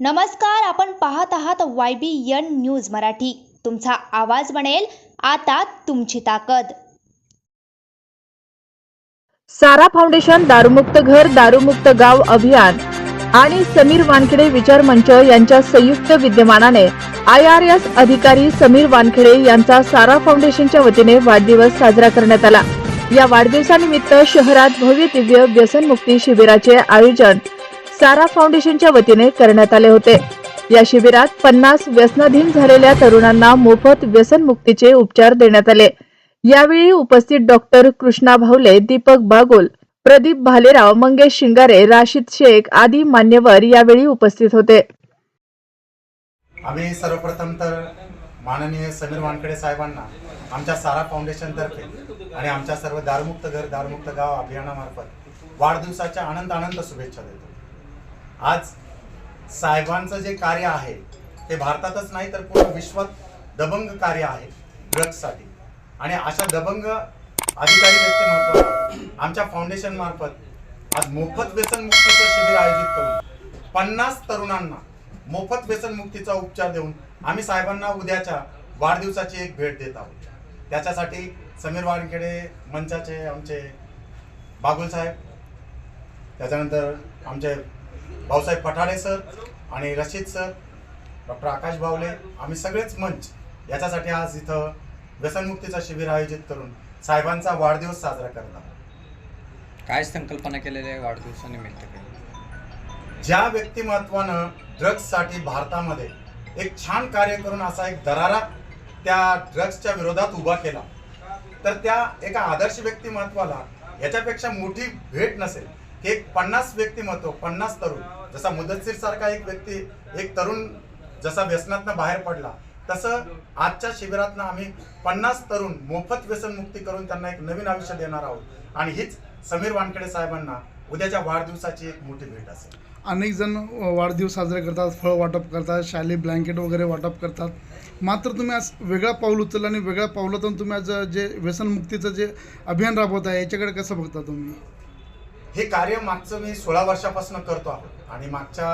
नमस्कार आपण पाहत आहात Y B N news Marathi. तुमचा आवाज बनेल आता तुमची ताकद. सारा फाउंडेशन दारूमुक्त घर दारूमुक्त गाव अभियान आणि समीर वानखेडे विचार मंच यांच्या संयुक्त विद्यमानाने आय आर एस अधिकारी समीर वानखेडे यांचा सारा फाउंडेशनच्या वतीने वाढदिवस साजरा करण्यात आला. या वाढदिवसानिमित्त शहरात भव्य दिव्य व्यसनमुक्ती शिबिराचे आयोजन सारा फाउंडेशनच्या वतीने करण्यात आले होते. या शिबिरात पन्नास व्यसनाधीन झालेल्या तरुणांना मोफत व्यसनमुक्तीचे उपचार देण्यात आले. यावेळी उपस्थित डॉक्टर कृष्णा भावले दीपक बागोल प्रदीप भालेराव मंगेश शिंगारे राशीद शेख आदी मान्यवर यावेळी उपस्थित होते. आम्ही सर्वप्रथम तर माननीय समीर वानकडे साहेबांना आमच्या सारा फाउंडेशनतर्फे आणि आमच्या सर्व दारमुक्त घर दारमुक्त गाव अभियानामार्फत वाढदिवसाच्या आनंद आनंद शुभेच्छा देतो. आज साहेबांचं जे कार्य आहे ते भारतातच नाही तर पूर्ण विश्वात दबंग कार्य आहे ड्रग्जसाठी आणि अशा दबंग अधिकारी व्यक्तीमार्फत आमच्या फाउंडेशन मार्फत आज मोफत व्यसनमुक्तीचं शिबिर आयोजित करून पन्नास तरुणांना मोफत व्यसनमुक्तीचा उपचार देऊन आम्ही साहेबांना उद्याच्या वाढदिवसाची एक भेट देत आहोत. त्याच्यासाठी समीर वानखेडे मंचाचे आमचे बागुल साहेब त्याच्यानंतर आमचे भाऊसाहेब पठाडे सर आणि रशीद सर डॉक्टर आकाश बावले आम्ही सगळेच मंच. याच्यासाठी आज इथं व्यसनमुक्तीचं शिबिर आयोजित करून साहेबांचा वाढदिवस साजरा करत आहोत. काय संकल्पना केलेल्या आहे वाढदिवसानिमित्त? ज्या व्यक्तिमत्वानं ड्रग्जसाठी भारतामध्ये एक छान कार्य करून असा एक दरारा त्या ड्रग्जच्या विरोधात उभा केला तर त्या एका आदर्श व्यक्तिमत्वाला याच्यापेक्षा मोठी भेट नसेल की एक पन्नास व्यक्तिमत्व पन्नास तरुण जसा मुदतसीर सारखा एक व्यक्ती एक तरुण जसा व्यसनातनं बाहेर पडला तसं आजच्या शिबिरातनं आम्ही पन्नास तरुण मोफत व्यसनमुक्ती करून त्यांना एक नवीन आयुष्य देणार आहोत. आणि हीच समीर वानखेडे साहेबांना उद्याच्या वाढदिवसाची एक मोठी भेट असेल. अनेक जण वाढदिवस साजरे करतात फळ वाटप करतात शाली ब्लँकेट वगैरे वाटप करतात. मात्र तुम्ही आज वेगळा पाऊल उचललं आणि वेगळ्या पावलातून तुम्ही आज जे व्यसनमुक्तीचं जे अभियान राबवत आहे याच्याकडे कसं बघता तुम्ही? हे कार्य मागचं मी सोळा वर्षापासून करतो आहोत. आणि मागच्या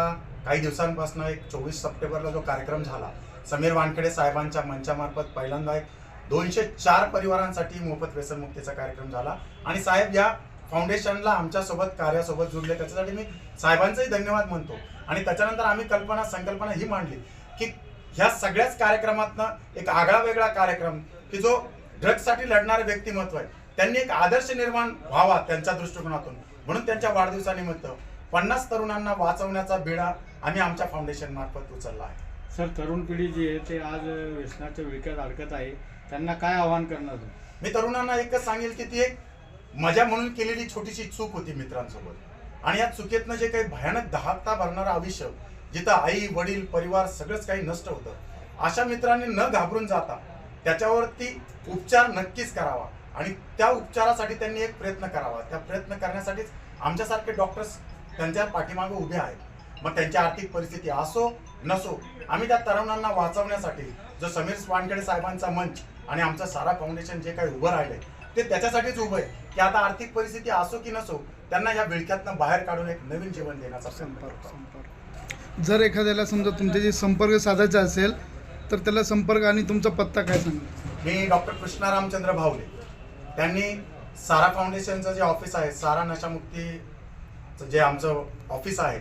काही दिवसांपासून एक चोवीस सप्टेंबरला जो कार्यक्रम झाला समीर वानखेडे साहेबांच्या मंचामार्फत पहिल्यांदा एक दोनशे चार परिवारांसाठी मोफत व्यसनमुक्तीचा कार्यक्रम झाला. आणि साहेब या फाउंडेशनला आमच्यासोबत कार्यासोबत जुडले. त्याच्यासाठी मी साहेबांचाही धन्यवाद म्हणतो. आणि त्याच्यानंतर आम्ही कल्पना संकल्पना ही मांडली की ह्या सगळ्याच कार्यक्रमातनं एक आगळा वेगळा कार्यक्रम की जो ड्रग्जसाठी लढणारे व्यक्तिमत्व आहे. त्यांनी एक आदर्श निर्माण व्हावा त्यांच्या दृष्टिकोनातून. म्हणून त्यांच्या वाढदिवसानिमित्त पन्नास तरुणांना वाचवण्याचा बिडा आम्ही आमच्या फाउंडेशन मार्फत उचलला आहे. सर तरुण पिढी जी आहे ते आज व्यसनाच्या विळख्यात अडकत आहे. त्यांना काय आव्हान करणार? मी तरुणांना एकच सांगेल की ती एक मजा म्हणून केलेली छोटीशी चूक होती मित्रांसोबत. आणि या चुकीतनं जे काही भयानक दहाकता भरणारं आयुष्य जिथं आई वडील परिवार सगळंच काही नष्ट होतं अशा मित्रांनी न घाबरून जाता त्याच्यावरती उपचार नक्कीच करावा. आणि त्या उपचारासाठी त्यांनी एक प्रयत्न करावा. त्या प्रयत्न करण्यासाठीच आमच्यासारखे डॉक्टर्स त्यांच्या पाठीमागे उभे आहेत. मग त्यांची आर्थिक परिस्थिती असो नसो आम्ही त्या तरुणांना वाचवण्यासाठी जो समीर वानखेडे साहेबांचा मंच आणि आमचं सारा फाउंडेशन जे काही उभं राहिलंय ते त्याच्यासाठीच उभं आहे. की आता आर्थिक परिस्थिती असो की नसो त्यांना या विळख्यातनं बाहेर काढून एक नवीन जीवन देण्याचा संपर्क जर एखाद्याला समजा तुमच्याशी संपर्क साधायचा असेल तर त्याला संपर्क आणि तुमचा पत्ता काय सांगा? मी डॉक्टर कृष्णा रामचंद्र भावले त्यांनी सारा फाउंडेशनचं जे ऑफिस आहे सारा नशामुक्तीचं जे आमचं ऑफिस आहे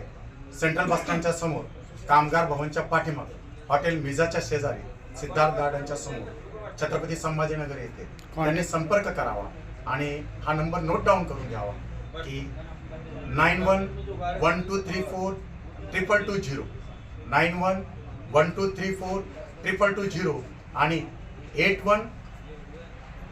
सेंट्रल बस स्टँडच्या समोर कामगार भवनच्या पाठीमागे हॉटेल मिझाच्या शेजारी सिद्धार्थ गार्डनच्या समोर छत्रपती संभाजीनगर येथे त्यांनी संपर्क करावा आणि हा नंबर नोट डाऊन करून घ्यावा की nine one one two three four triple two zero nine one one two three four triple two zero आणि एट वन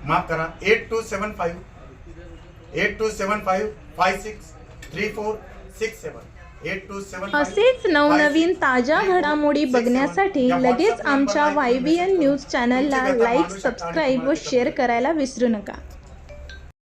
माफ करा eight two seven five eight two seven five five six three four six seven असेच नवनवीन ताज्या घडामोडी बघण्यासाठी लगेच आमच्या वाय बी एन न्यूज चॅनलला लाईक सबस्क्राईब व शेअर करायला विसरू नका.